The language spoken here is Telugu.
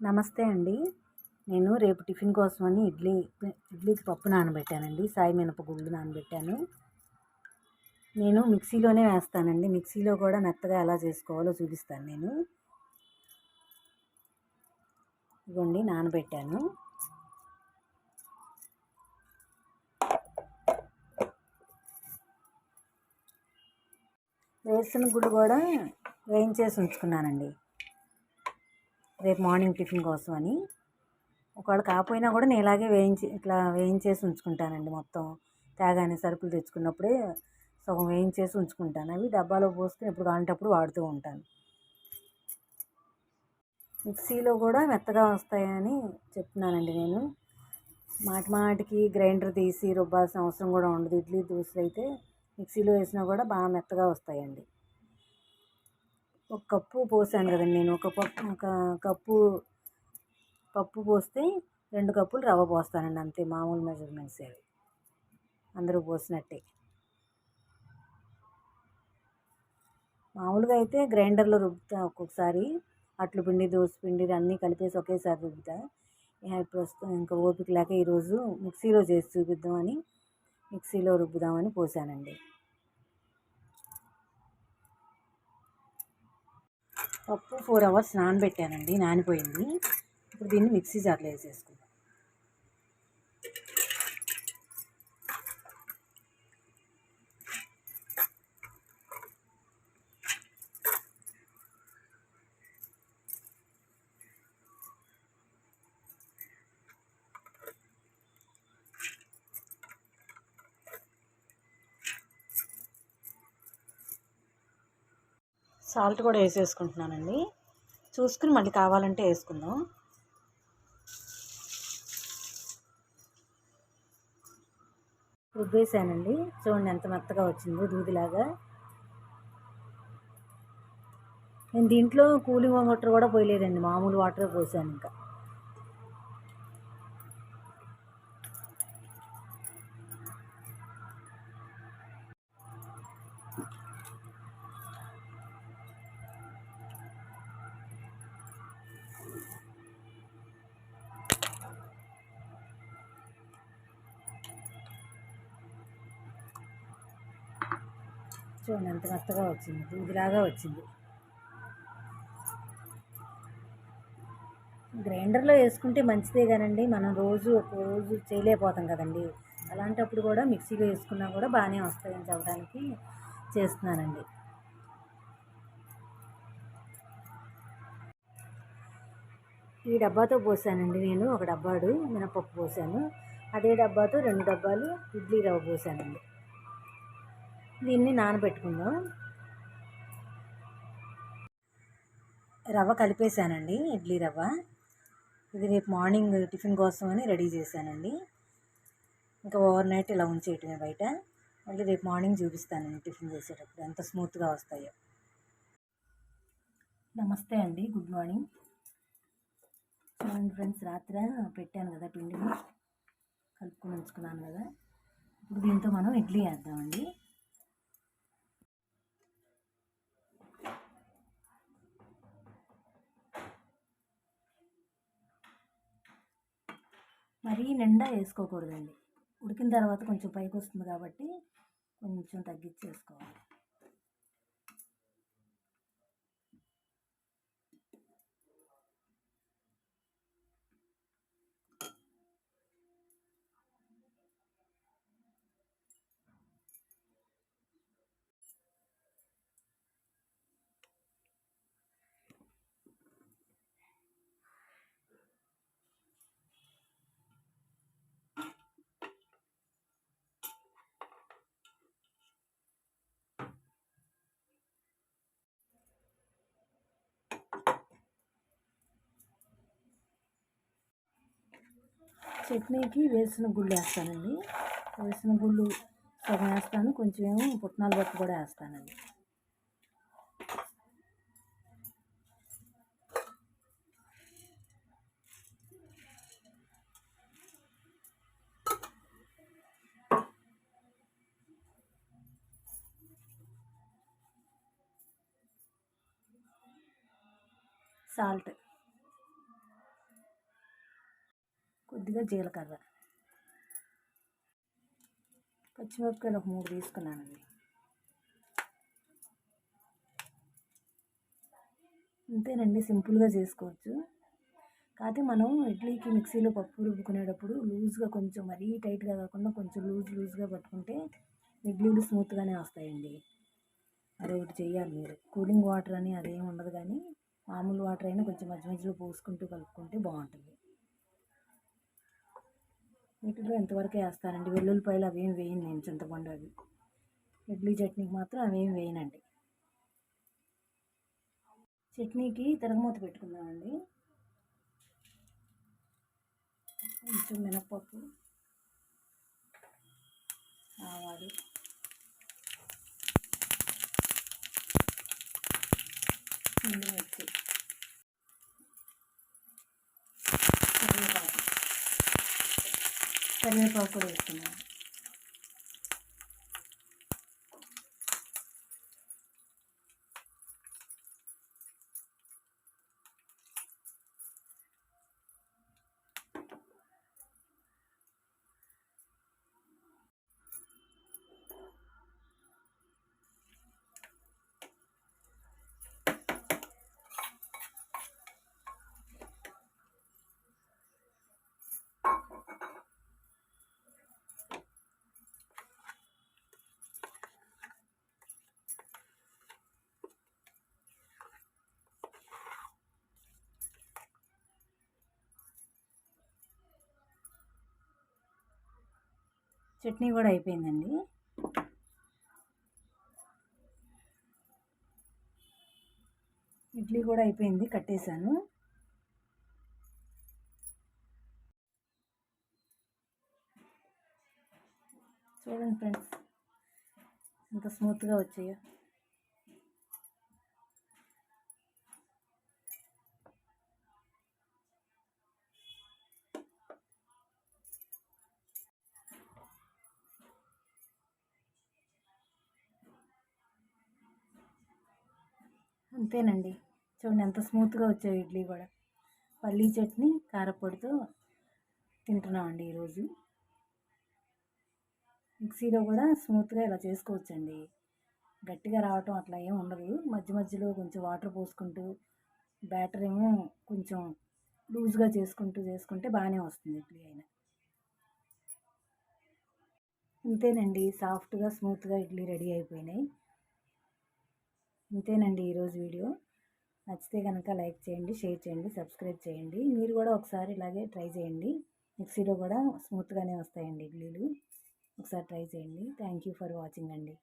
నమస్తే అండి. నేను రేపు టిఫిన్ కోసమని ఇడ్లీ ఇడ్లీకి పప్పు నానబెట్టానండి. సాయి మినపగుళ్ళు నానబెట్టాను. నేను మిక్సీలోనే వేస్తానండి. మిక్సీలో కూడా మెత్తగా ఎలా చేసుకోవాలో చూపిస్తాను నేను. ఇదిగోండి నానబెట్టాను. వేరుశనగ గుళ్ళు కూడా వేయించేసి ఉంచుకున్నానండి. రేపు మార్నింగ్ టిఫిన్ కోసం అని. ఒకవేళ కాకపోయినా కూడా నేను ఇలాగే వేయించి ఇట్లా వేయించేసి ఉంచుకుంటానండి మొత్తం. తేగానే సరుకులు తెచ్చుకున్నప్పుడే సగం వేయించేసి ఉంచుకుంటాను. అవి డబ్బాలో పోసుకుని ఎప్పుడు కావాలంటప్పుడు వాడుతూ ఉంటాను. మిక్సీలో కూడా మెత్తగా వస్తాయని చెప్తున్నానండి నేను. మాటి మాటికి గ్రైండర్ తీసి రుబ్బాల్సిన అవసరం కూడా ఉండదు. ఇడ్లీ దోశలు అయితే మిక్సీలో వేసినా కూడా బాగా మెత్తగా వస్తాయండి. ఒక కప్పు పోసాను కదండి నేను. ఒక పప్పు ఒక కప్పు పప్పు పోస్తే రెండు కప్పులు రవ్వ పోస్తానండి అంతే. మామూలు మెజర్మెంట్స్ అవి అందరూ పోసినట్టే. మామూలుగా అయితే గ్రైండర్లో రుబ్బుతా ఒక్కొక్కసారి. అట్లు పిండి దోశ పిండి అన్నీ కలిపేసి ఒకేసారి రుబ్బుతా. ప్రస్తుతం ఇంకా ఓపిక లేక ఈరోజు మిక్సీలో చేసి చూపిద్దామని మిక్సీలో రుబ్బుదామని పోసానండి. పప్పు ఫోర్ అవర్స్ నానబెట్టానండి నానిపోయింది. ఇప్పుడు దీన్ని మిక్సీ జార్లో వేసేసుకుంటాను సాల్ట్ కూడా వేసేసుకుంటున్నానండి. చూసుకుని మళ్ళీ కావాలంటే వేసుకుందాం. రుబ్బేసానండి. చూడండి ఎంత మెత్తగా వచ్చిందో దూదిలాగా. నేను దీంట్లో కూలింగ్ వాటర్ కూడా పోయలేదండి. మామూలు వాటర్ పోసాను ఇంకా. చూడండి ఎంత మెత్తగా వచ్చింది. దూదిలాగా వచ్చింది. గ్రైండర్లో వేసుకుంటే మంచిదే కానండి. మనం రోజు ఒక రోజు చేయలేకపోతాం కదండి. అలాంటప్పుడు కూడా మిక్సీలో వేసుకున్నా కూడా బాగానే వస్తాయని చెప్పడానికి చేస్తున్నానండి. ఈ డబ్బాతో పోసానండి నేను. ఒక డబ్బాడు మినపప్పు పోసాను. అదే డబ్బాతో రెండు డబ్బాలు ఇడ్లీ రవ్వ పోసానండి. దీన్ని నానబెట్టుకుందాం. రవ్వ కలిపేసానండి ఇడ్లీ రవ్వ. ఇది రేపు మార్నింగ్ టిఫిన్ కోసం అని రెడీ చేశానండి. ఇంకా ఓవర్ నైట్ ఇలా ఉంచేయటమే బయట. మళ్ళీ రేపు మార్నింగ్ చూపిస్తానండి టిఫిన్ చేసేటప్పుడు ఎంత స్మూత్గా వస్తాయో. నమస్తే అండి గుడ్ మార్నింగ్. చూడండి ఫ్రెండ్స్ రాత్రి పెట్టాను కదా పిండిని. కలుపుకొని ఉంచుకున్నాను కదా. ఇప్పుడు దీంతో మనం ఇడ్లీ వేద్దామండి. మరీ నిండా వేసుకోకూడదండి. ఉడికిన తర్వాత కొంచెం పైకి వస్తుంది కాబట్టి కొంచెం తగ్గించేసుకోవాలి. చట్నీకి వేసిన గుళ్ళు వేస్తానండి. వేసిన గుళ్ళు సగం వేస్తాను కొంచెం ఏమో పుట్నాల పప్పు కూడా వేస్తానండి. సాల్ట్. కొద్దిగా జీలకర్ర. పచ్చిమిరపకాయలు ఒక మూడు తీసుకున్నానండి. అంతేనండి సింపుల్గా చేసుకోవచ్చు. కాకపోతే మనం ఇడ్లీకి మిక్సీలో పప్పు రుబ్బుకునేటప్పుడు లూజ్గా కొంచెం మరీ టైట్గా కాకుండా కొంచెం లూజ్ లూజ్గా పట్టుకుంటే ఇడ్లీలు స్మూత్గానే వస్తాయండి. అది ఒకటి చేయాలి మీరు. కూలింగ్ వాటర్ అని అదేం ఉండదు కానీ మామూలు వాటర్ అయినా కొంచెం మధ్య మధ్యలో పోసుకుంటూ కలుపుకుంటే బాగుంటుంది. వీటిలో ఎంతవరకు వేస్తానండి? వెల్లుల్లిపాయలు అవేం వేయను నేను చింతపండు అవి. ఇడ్లీ చట్నీకి మాత్రం అవేం వేయనండి. చట్నీకి తిరగమూత పెట్టుకుందామండి. కొంచెం మినప్పప్పు ఆవాలు కరివేపాకు కూడా వేసుకున్నాను చట్నీ కూడా అయిపోయిందండి. ఇడ్లీ కూడా అయిపోయింది కట్టేశాను. చూడండి ఫ్రెండ్స్ ఎంత స్మూత్గా వచ్చాయో. అంతేనండి. చూడండి ఎంత స్మూత్గా వచ్చాయి ఇడ్లీ కూడా. పల్లీ చట్నీ కారపొడితో తింటున్నామండి ఈరోజు. మిక్సీలో కూడా స్మూత్గా ఇలా చేసుకోవచ్చండి. గట్టిగా రావటం అట్లా ఏం ఉండదు. మధ్య మధ్యలో కొంచెం వాటర్ పోసుకుంటూ బ్యాటర్ ఏమో కొంచెం లూజ్గా చేసుకుంటూ చేసుకుంటే బాగానే వస్తుంది ఇడ్లీ అయినా. అంతేనండి. సాఫ్ట్గా స్మూత్గా ఇడ్లీ రెడీ అయిపోయినాయి. ఇంతేనండి ఈరోజు వీడియో. నచ్చితే కనుక లైక్ చేయండి షేర్ చేయండి సబ్స్క్రైబ్ చేయండి. మీరు కూడా ఒకసారి ఇలాగే ట్రై చేయండి. మిక్సీలో కూడా స్మూత్గానే వస్తాయండి ఇడ్లీలు ఒకసారి ట్రై చేయండి. థ్యాంక్ యూ ఫర్ వాచింగ్ అండి.